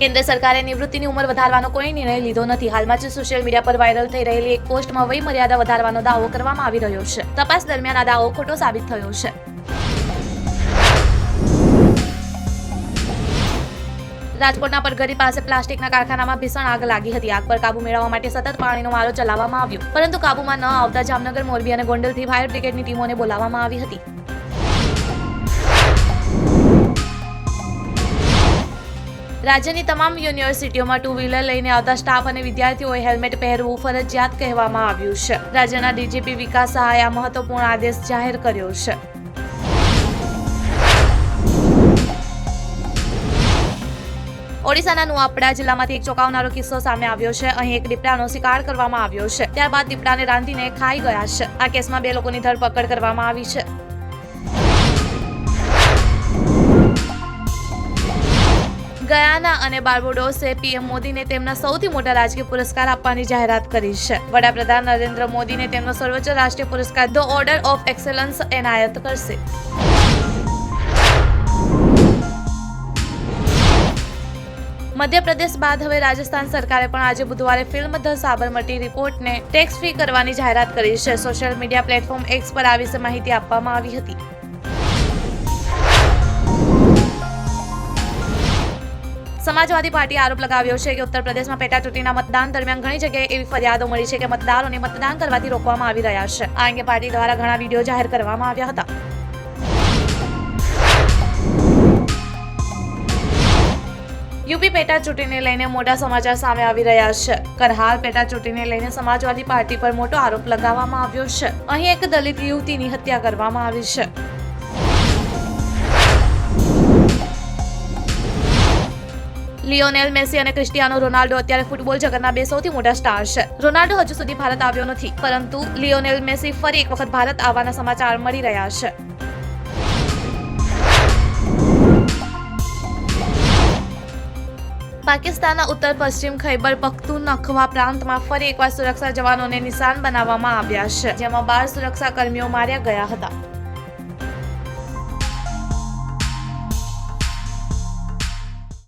કેન્દ્ર સરકારે નિવૃત્તિની ઉંમર વધારવાનો કોઈ નિર્ણય લીધો નથી. હાલમાં જ સોશિયલ મીડિયા પર વાયરલ થઈ રહેલી એક પોસ્ટમાં વય મર્યાદા વધારવાનો દાવો કરવામાં આવી રહ્યો છે. તપાસ દરમિયાન આ દાવો ખોટો સાબિત થયો છે. રાજકોટના પડઘરી પાસે પ્લાસ્ટિકના કારખાનામાં ભીષણ આગ લાગી હતી. આગ પર કાબુ મેળવવા માટે સતત પાણીનો મારો ચલાવવામાં આવ્યો. પરંતુ કાબુમાં ન આવતા જામનગર, મોરબી અને ગોંડલથી ફાયર બ્રિગેડની ટીમોને બોલાવવામાં આવી હતી. રાજ્યની તમામ યુનિવર્સિટીઓમાં ટુ વ્હીલર લઈને આવતા સ્ટાફ અને વિદ્યાર્થીઓએ હેલ્મેટ પહેરવું ફરજિયાત કહેવામાં આવ્યું છે. રાજ્યના ડીજીપી વિકાસ સહાયે આ મહત્વપૂર્ણ આદેશ જાહેર કર્યો છે. ઓડિશાના નુઆપડા જિલ્લામાંથી એક ચોંકાવનારો કિસ્સો સામે આવ્યો છે. અહીં એક દીપડાનો શિકાર કરવામાં આવ્યો છે. ત્યારબાદ દીપડાને રાંધીને ખાઈ ગયા છે. આ કેસમાં બે લોકોની ધરપકડ કરવામાં આવી છે. ગયાના અને બાર્બોડોસે પીએમ મોદીને તેમના સૌથી મોટા રાજકીય પુરસ્કાર આપવાની જાહેરાત કરી છે. વડાપ્રધાન નરેન્દ્ર મોદીને તેમનો સર્વોચ્ચ રાષ્ટ્રીય પુરસ્કાર ધ ઓર્ડર ઓફ એક્સેલન્સ એનાયત કરશે. મધ્યપ્રદેશ બાદ હવે રાજસ્થાન સરકારે પણ આજે બુધવારે ફિલ્મ ધ સાબરમતી રિપોર્ટને ટેક્સ ફ્રી કરવાની જાહેરાત કરી છે. સોશિયલ મીડિયા પ્લેટફોર્મ એક્સ પર આ વિશે માહિતી આપવામાં આવી હતી. સમાજવાદી પાર્ટીએ આરોપ લગાવ્યો છે કે ઉત્તર પ્રદેશમાં પેટા ચૂંટણીના મતદાન દરમિયાન ઘણી જગ્યાએ એવી ફરિયાદો મળી છે કે મતદારોને મતદાન કરવાથી રોકવામાં આવી રહ્યા છે. આ અંગે પાર્ટી દ્વારા ઘણા વીડિયો જાહેર કરવામાં આવ્યા હતા. યુપી પેટા ચૂંટણીને લઈને મોટા સમાચાર સામે આવી રહ્યા છે. કરહાલ પેટા ચૂંટણીને લઈને સમાજવાદી પાર્ટી પર મોટો આરોપ લગાવવામાં આવ્યો છે. અહીં એક દલિત યુવતીની હત્યા કરવામાં આવી છે. લિયોનેલ મેસી અને ક્રિસ્ટિયાનો રોનાલ્ડો અત્યારે ફૂટબોલ જગતના બે સૌથી મોટા સ્ટાર છે. રોનાલ્ડો હજુ સુધી ભારત આવ્યો નથી, પરંતુ લિયોનેલ મેસી ફરી એક વખત ભારત આવવાના સમાચાર મળી રહ્યા છે. પાકિસ્તાનના ઉત્તર પશ્ચિમ ખૈબર પખ્તુનખવા પ્રાંતમાં ફરી એકવાર સુરક્ષા જવાનોને નિશાન બનાવવામાં આવ્યા છે, જેમાં બાર સુરક્ષા કર્મીઓ માર્યા ગયા હતા.